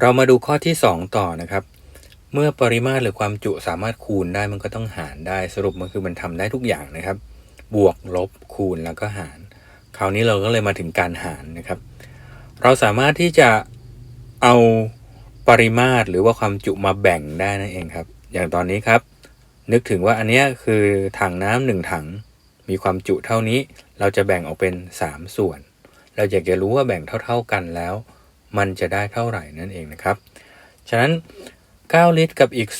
เรามาดูข้อที่ 2 ต่อนะครับ เมื่อปริมาตรหรือความจุสามารถคูณได้มันก็ต้องหารได้สรุปมันคือมันทำได้ทุกอย่างนะครับ บวกลบคูณแล้วก็หาร คราวนี้เราก็เลยมาถึงการหารนะครับ เราสามารถที่จะเอาปริมาตรหรือว่าความจุมาแบ่งได้นั่นเองครับ อย่างตอนนี้ครับ นึกถึงว่าอันนี้คือถังน้ำหนึ่งถัง มีความจุเท่านี้ เราจะแบ่งออกเป็น 3 ส่วน เราอยากจะรู้ว่าแบ่งเท่า ๆกันแล้ว มันจะได้เท่าไหร่นั่นเองนะครับ ฉะนั้น 9 ลิตรกับอีก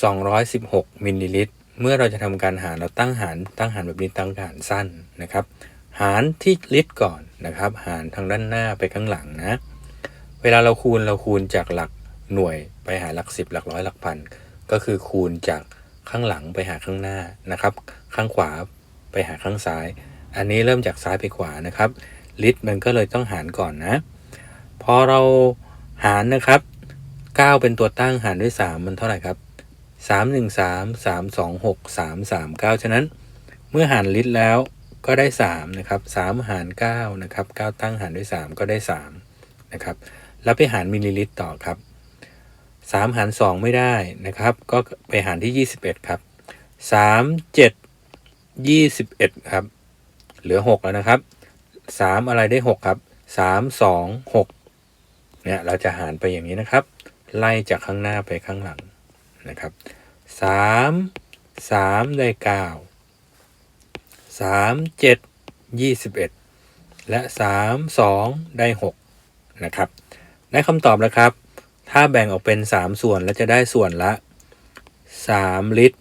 216 มิลลิลิตร เมื่อเราจะทำการหารเราตั้งหารตั้งหารแบบนี้ตั้งหารสั้นนะครับ หารที่ลิตรก่อนนะครับ หารทางด้านหน้าไปข้างหลังนะ เวลาเราคูณเราคูณจากหลักหน่วยไปหาหลักสิบหลักร้อยหลักพัน ก็คือคูณจากข้างหลังไปหาข้างหน้านะครับ ข้างขวาไปหาข้างซ้าย อันนี้เริ่มจากซ้ายไปขวานะครับ ลิตรมันก็เลยต้องหารก่อนนะ พอเราหารนะครับ 9 เป็นตัวตั้งหารด้วย 3 มันเท่าไหร่ครับ 3 1 3 3 2 6 3 3 9 ฉะนั้น เมื่อหารลิตรแล้วก็ได้ 3 นะครับ 3 หาร 9 นะครับ 9 ตั้งหารด้วย 3 ก็ได้ 3 นะครับ แล้วไปหารมิลลิลิตรต่อครับ 3 หาร 2 ไม่ได้นะครับ ก็ไปหารที่ 21 ครับ 3 7 21 ครับ เหลือ 6 แล้วนะครับ 3 อะไรได้ 6 ครับ 3 2 6 เนี่ยเราจะหารไปอย่างนี้นะครับ ไล่จากข้างหน้าไปข้างหลังนะครับ3 3ได้9 3 7 21และ3 2ได้6นะครับได้คำตอบแล้วครับ ถ้าแบ่งออกเป็น3ส่วนแล้วจะได้ส่วนละ3ลิตร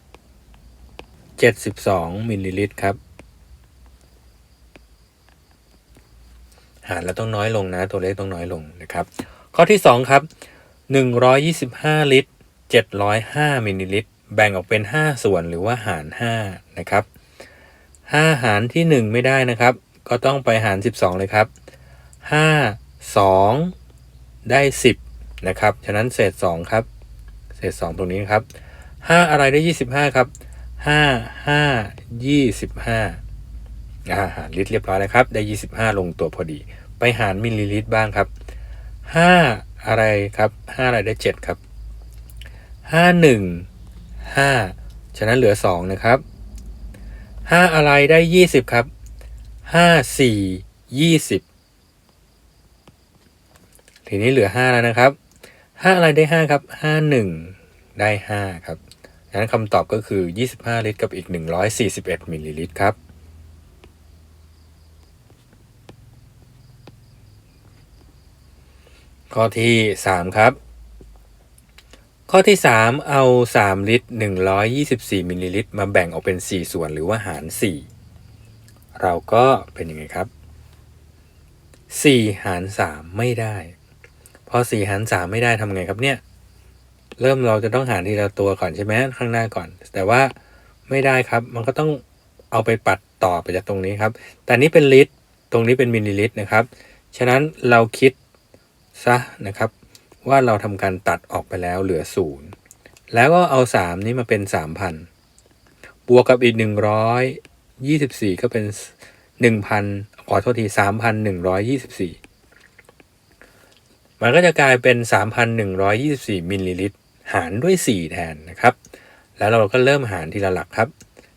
72มิลลิลิตรครับ หารแล้วต้องน้อยลงนะ ตัวเลขต้องน้อยลงนะครับ ข้อที่ 2 ครับ 125 ลิตร 705 มิลลิลิตร แบ่งออกเป็น 5 ส่วนหรือว่าหาร 5 นะครับ 5 หารที่ 1 ไม่ได้นะครับ ก็ต้องไปหาร 12 เลยครับ 5 2 ได้ 10 นะครับ ฉะนั้นเศษ 2 ครับ เศษ 2 ตรงนี้ครับ 5 อะไรได้ 25 ครับ 5 5 25อาหารลิตรเรียบร้อยแล้วครับ ได้ 25 ลงตัวพอดี ไปหารมิลลิลิตรบ้างครับ ห้าอะไรครับห้าอะไรได้เจ็ดครับห้าหนึ่งห้าฉะนั้นเหลือสองนะครับห้าอะไรได้ยี่สิบครับห้าสี่ยี่สิบทีนี้เหลือห้าแล้วนะครับห้าอะไรได้ห้าครับห้าหนึ่งได้ห้าครับนั้นคำตอบก็คือยี่สิบห้าลิตรกับอีกหนึ่งร้อยสี่สิบเอ็ดมิลลิลิตรครับ ข้อที่ 3 ครับ ข้อที่ 3 เอา 3 ลิตร 124มิลลิลิตรมาแบ่งออกเป็น 4 ส่วนหรือว่าหาร 4 เราก็เป็นยังไงครับ 4 หาร 3 ไม่ได้ พอ 4 หาร 3 ไม่ได้ทำไงครับเนี่ย เริ่มเราจะต้องหารทีละตัวก่อนใช่ไหมข้างหน้าก่อน แต่ว่าไม่ได้ครับ มันก็ต้องเอาไปปัดต่อไปจากตรงนี้ครับ แต่นี้เป็นลิตร ตรงนี้เป็นมิลลิลิตรนะครับ ฉะนั้นเราคิด ซะนะครับ ว่าเราทำการตัดออกไปแล้วเหลือศูนย์แล้วก็เอา 3 นี้มาเป็น 3,000 บวกกับอีก 124 ก็เป็น 1,000 ขอโทษที 3,124 มันก็จะกลายเป็น 3,124 มิลลิลิตร หารด้วย 4 แทนนะครับ แล้วเราก็เริ่มหารทีละหลักครับ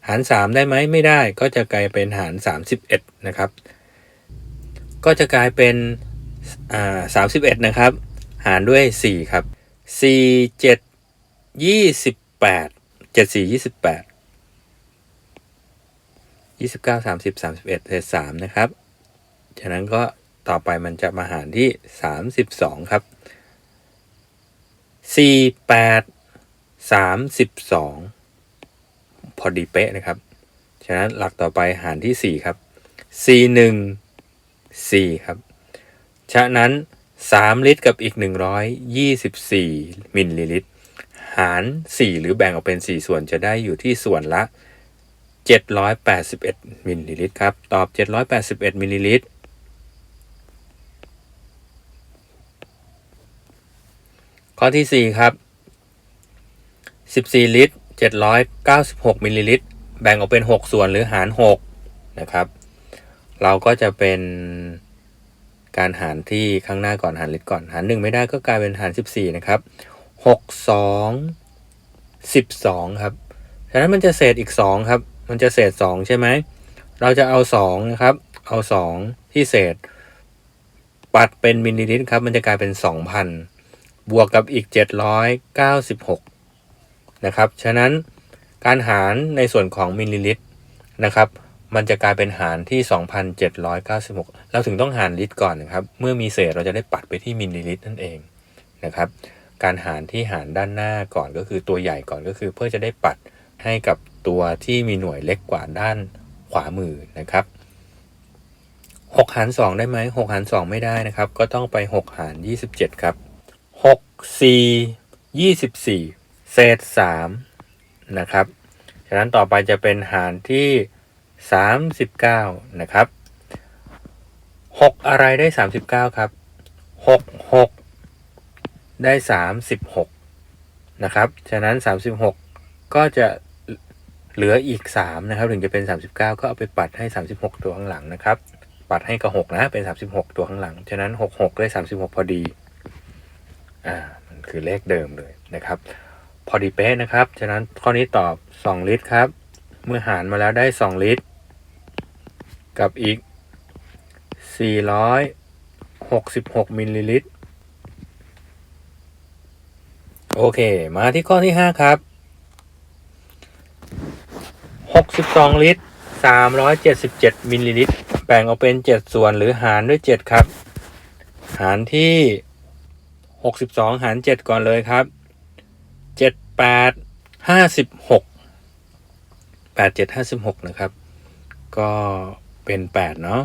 หาร 3 ได้ไหมไม่ได้ก็จะกลายเป็นหาร 31 นะครับ ก็จะกลายเป็น อ่า31นะครับ หารด้วย4ครับ4 7 28 7 4 28 29 30 31เศษ3นะครับฉะนั้นก็ต่อไปมันจะมาหารที่32ครับ48 32พอดีเป๊ะนะครับ ฉะนั้นหลักต่อไปหารที่4ครับ41 4ครับ ฉะนั้น 3 ลิตรกับอีก 124 มิลลิลิตร หาร 4 หรือแบ่งออกเป็น 4 ส่วนจะได้อยู่ที่ส่วนละ 781 มิลลิลิตรครับ ตอบ 781 มิลลิลิตรข้อที่ 4 ครับ 14 ลิตร 796 มิลลิลิตร แบ่งออกเป็น 6 ส่วนหรือหาร 6 นะครับ เราก็จะเป็น การหารที่ข้างหน้าก่อนหารลิตรก่อนหารหนึ่งไม่ได้ก็กลายเป็นหารสิบสี่นะครับหกสองสิบสองครับฉะนั้นมันจะเศษอีกสองครับ มันจะเศษสองใช่ไหมเราจะเอาสองนะครับ เอาสองที่เศษ ปัดเป็นมิลลิลิตรครับมันจะกลายเป็นสองพันบวกกับอีกเจ็ดร้อยเก้าสิบหกนะครับ ฉะนั้นการหารในส่วนของมิลลิลิตรนะครับ มันจะกลายเป็นหารที่ 2,796 เราถึงต้องหารลิตรก่อนนะครับ เมื่อมีเศษเราจะได้ปัดไปที่มิลลิลิตรนั่นเองนะครับ การหารที่หารด้านหน้าก่อนก็คือตัวใหญ่ก่อนก็คือเพื่อจะได้ปัดให้กับตัวที่มีหน่วยเล็กกว่าด้านขวามือนะครับ6หาร2ได้ไหม6หาร2ไม่ได้นะครับ ก็ต้องไป 6 หาร 27 ครับ 6 4 24 เศษ3นะครับ ฉะนั้นต่อไปจะเป็นหารที่ 39 นะครับ 6 อะไรได้ 39 ครับ 6 6 ได้ 36 นะครับ ฉะนั้น 36 ก็จะเหลืออีก 3 นะครับ ถึงจะเป็น 39 ก็เอาไปปัดให้ 36 ตัวข้างหลังนะครับ ปัดให้กับ 6 นะ เป็น 36 ตัวข้างหลัง ฉะนั้น 66 ได้ 36 พอดี อ่า มันคือเลขเดิมเลยนะครับ พอดีเป๊ะนะครับ ฉะนั้นข้อนี้ตอบ 2 ลิตรครับ เมื่อหารมาแล้วได้ 2 ลิตร กับอีก 466 มิลลิลิตร โอเค มาที่ข้อที่ 5 ครับ 62 ลิตร 377 มิลลิลิตร แบ่งออกเป็น 7 ส่วนหรือหารด้วย 7 ครับ หารที่ 62 หาร 7 ก่อนเลยครับ 7 8 56 8 7 56 นะครับ ก็ เป็น8เนาะ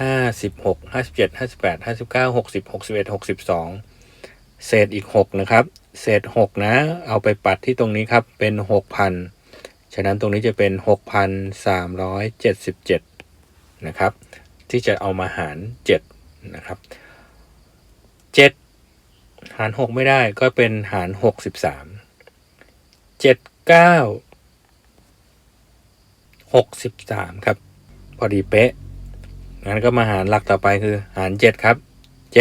56 57 58 59 60 61 62เศษอีก6นะครับ เศษ6นะ เอาไปปัดที่ตรงนี้ครับเป็น6,000ฉะนั้นตรงนี้จะเป็น6,377นะครับ ที่จะเอามาหาร7นะครับ7หาร6ไม่ได้ก็เป็นหาร 63 7 9 63ครับ พอดีเป๊ะ งั้นก็มาหารหลักต่อไปคือ หาร7ครับ7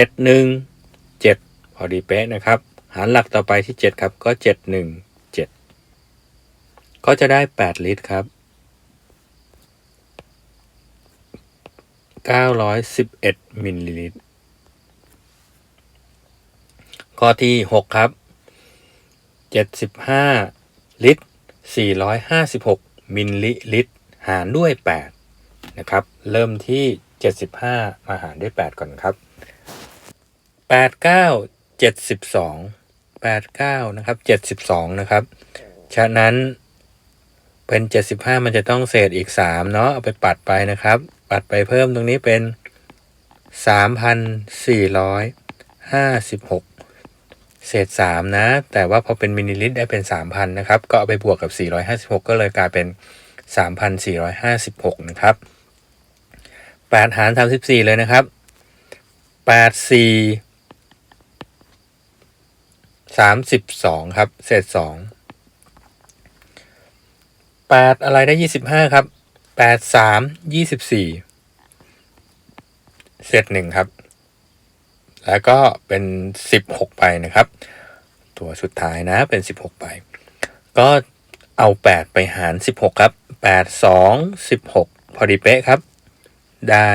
1 7พอดีเป๊ะนะครับ หารหลักต่อไปที่7ครับ ก็7 1 7ก็จะได้8ลิตรครับ911มิลลิลิตร ข้อที่6ครับ75ลิตร 456 มิลลิลิตร หารด้วย 8 นะครับ เริ่มที่ 75 มาหารด้วย 8 ก่อนครับ 89 72 89 นะครับ 72 นะครับ ฉะนั้นเป็น 75 มันจะต้องเศษอีก 3 เนาะเอาไปปัดไปนะครับ ปัดไปเพิ่มตรงนี้เป็น 3,456เศษ 3 นะ แต่ว่าพอเป็นมิลลิลิตรได้เป็น 3,000 นะครับ ก็เอาไปบวกกับ 456 ก็เลยกลายเป็น 3,456 3,456 นะครับ 8 หาร 34 เลยนะครับ 8 4 32 ครับ เศษ 2 8 อะไรได้ 25 ครับ 8 3 24 เศษ 1 ครับ แล้วก็เป็น 16 ไปนะครับ ตัวสุดท้ายนะเป็น 16 ไป ก็ เอา 8 ไปหาร 16 ครับ 8 2 16 พอดีเป๊ะครับ ได้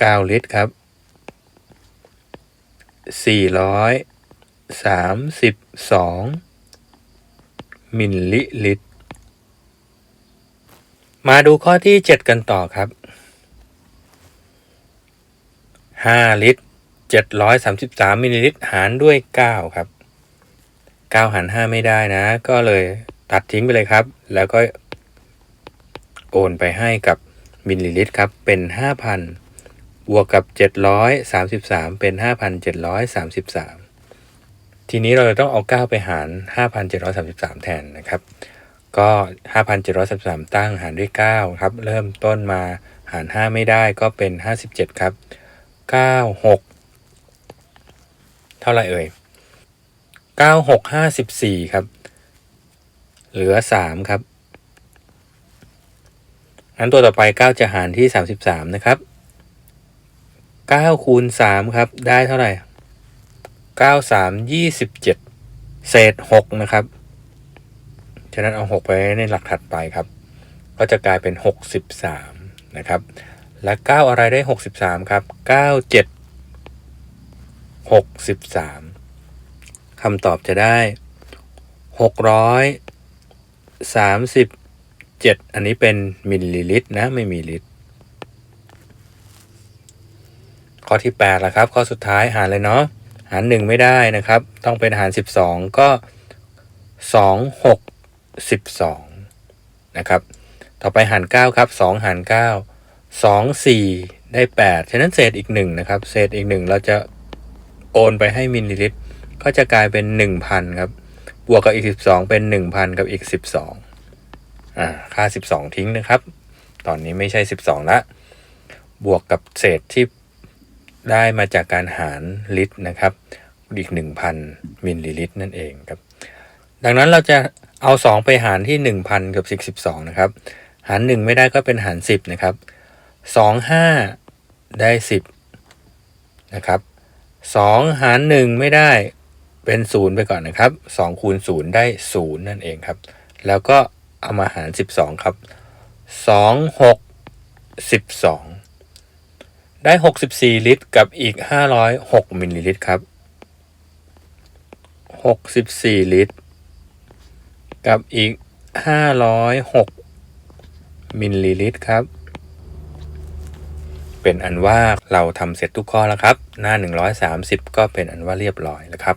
9 ลิตรครับ 432 มิลลิลิตร มาดูข้อที่ 7 กันต่อครับ 5 ลิตร 733 มิลลิลิตร หารด้วย 9 ครับ9หาร5ไม่ได้นะ ก็เลย ตัดทิ้งไปเลยครับ แล้วก็โอนไปให้กับมิลลิลิตรครับ เป็น 5,000 บวกกับ 733 เป็น 5,733 ทีนี้เราจะต้องเอา 9 ไปหาร 5,733 แทนนะครับ ก็ 5,733 ตั้งหารด้วย 9 ครับ เริ่มต้นมาหาร 5 ไม่ได้ก็เป็น 57 ครับ 96 เท่าไหร่เอ่ย 9654 ครับ เหลือ3ครับอันตัวต่อไป9จะหารที่33นะครับเก้าคูณสามครับ ได้เท่าไหร่เก้าสามยี่สิบเจ็ดเศษหกนะครับ ฉะนั้นเอาหกไปในหลักถัดไปครับ ก็จะกลายเป็นหกสิบสามนะครับ และเก้าอะไรได้หกสิบสามครับเก้าเจ็ดหกสิบสามคำตอบจะได้หกร้อย สามสิบเจ็ดอันนี้เป็นมิลลิลิตรนะไม่มีลิตร ข้อที่8ละครับ ข้อสุดท้ายหารเลยเนาะหาร1ไม่ได้นะครับ ต้องเป็นหาร12ก็2 6 12นะครับ ต่อไปหาร9ครับ2หาร9 2 4ได้8ฉะนั้นเศษอีก1นะครับ เศษอีก1เราจะโอนไปให้มิลลิลิตร ก็จะกลายเป็น1,000ครับ บวกกับอีก 12 เป็น 1,000 กับอีก 12อ่าค่า 12 ทิ้งนะครับ ตอนนี้ไม่ใช่ 12 ละ บวกกับเศษที่ได้มาจากการหารลิตรนะครับ อีก 1,000 มิลลิลิตรนั่นเองครับ ดังนั้นเราจะเอา 2 ไปหารที่ 1,000 กับ 12 นะครับ หาร 1 ไม่ได้ก็เป็นหาร 10 นะครับ 2 5 ได้ 10 นะครับ 2 หาร 1 ไม่ได้ เป็น0ไปก่อนนะครับ2คูณ0ได้0นั่นเองครับ แล้วก็เอามาหาร12ครับ2 6 12ได้64ลิตรกับอีก506มิลลิลิตรครับ64ลิตร กับอีก506มิลลิลิตรครับ เป็นอันว่าเราทำเสร็จทุกข้อแล้วครับ หน้า 130 ก็เป็นอันว่าเรียบร้อยแล้วครับ